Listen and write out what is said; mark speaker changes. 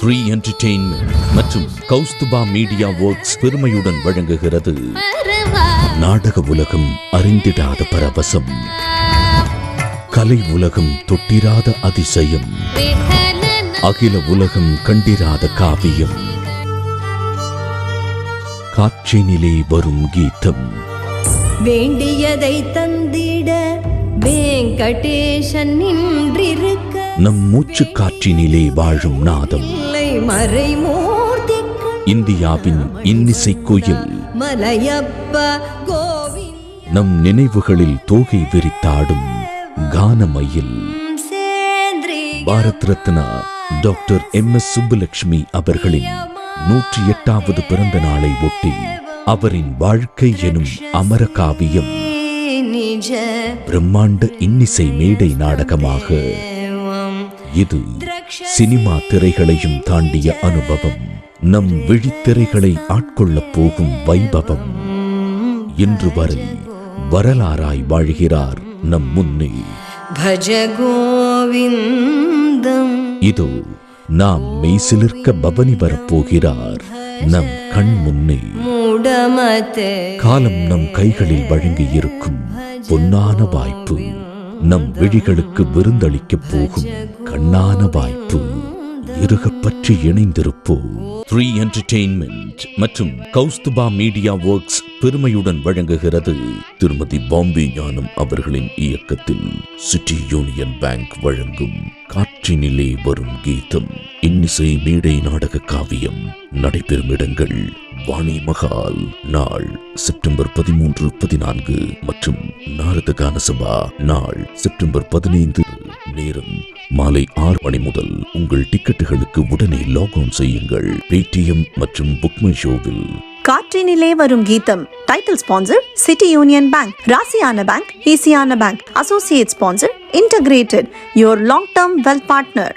Speaker 1: Free entertainment மற்றும் கௌஸ்துபா media works பெருமையுடன் வழங்குகிறது. நாடக உலகம் அறிந்திடாத பரவசம். கலை உலகம் தொட்டிராத அதிசயம். அகில உலகம் கண்டிராத காவியம். காற்றினிலே வரும் கீதம்.
Speaker 2: வேண்டியதை தந்திட வெங்கடேசன் நின்றிருக்க
Speaker 1: நம் மூச்சு காற்றினிலே வாழும் நாதம். இந்தியாவின் இன்னிசை கோயில். நம் நினைவுகளில் தோகை விரித்தாடும் கானமயில். Bharat Ratna doctor M. S. Subbulakshmi அவர்களின் நூற்றி எட்டாவது பிறந்த நாளை ஒட்டி அவரின் வாழ்க்கை எனும் அமர காவியம் பிரம்மாண்ட இன்னிசை மேடை நாடகமாக இது சினிமா திரைகளையும் தாண்டிய அனுபவம். நம் விழித்திரைகளை ஆட்கொள்ளப் போகும் வைபவம். இன்று வரை வரலாறாய் வாழ்கிறார் நம் முன்னே.
Speaker 2: பஜ கோவிந்தம்
Speaker 1: இதோ நாம் மெய்சிலிர்க்க பவனி வரப்போகிறார் நம் கண் முன்னே. காலம் நம் கைகளில் வழங்கியிருக்கும் பொன்னான வாய்ப்பு. நம் விழிகளுக்கு விருந்தளிக்கப் போகும் கண்ணான வாய்ப்பு இருகப்பற்றி இணைந்திருப்போம். ஃப்ரீ என்டர்டெயின்மெண்ட் மற்றும் கௌஸ்துபா மீடியா ஒர்க்ஸ் பெருமையுடன் வழங்குகிறது. திருமதி பாம்பே ஞானம் அவர்களின் இயக்கத்தில் சிட்டி யூனியன் பேங்க் வழங்கும் காற்றினிலே வரும் கீதம். இன்னிசை மேடை நாடக காவியம். நடைபெறும் இடங்கள் வாணி மகால். நாள் செப்டம்பர் பதிமூன்று பதினான்கு மற்றும் நாரத கானசபா நாள் செப்டம்பர் பதினைந்து நேரம் மாலை ஆறு மணி முதல் உங்கள் டிக்கெட்டுகளுக்கு உடனே லாக்அவுன் செய்யுங்கள். பேடிஎம் மற்றும் புக்மை ஷோவில்
Speaker 3: காற்றினிலே வரும் கீதம். Title sponsor City Union Bank ராசியான bank ஈசியான bank associate sponsor integrated your long term wealth partner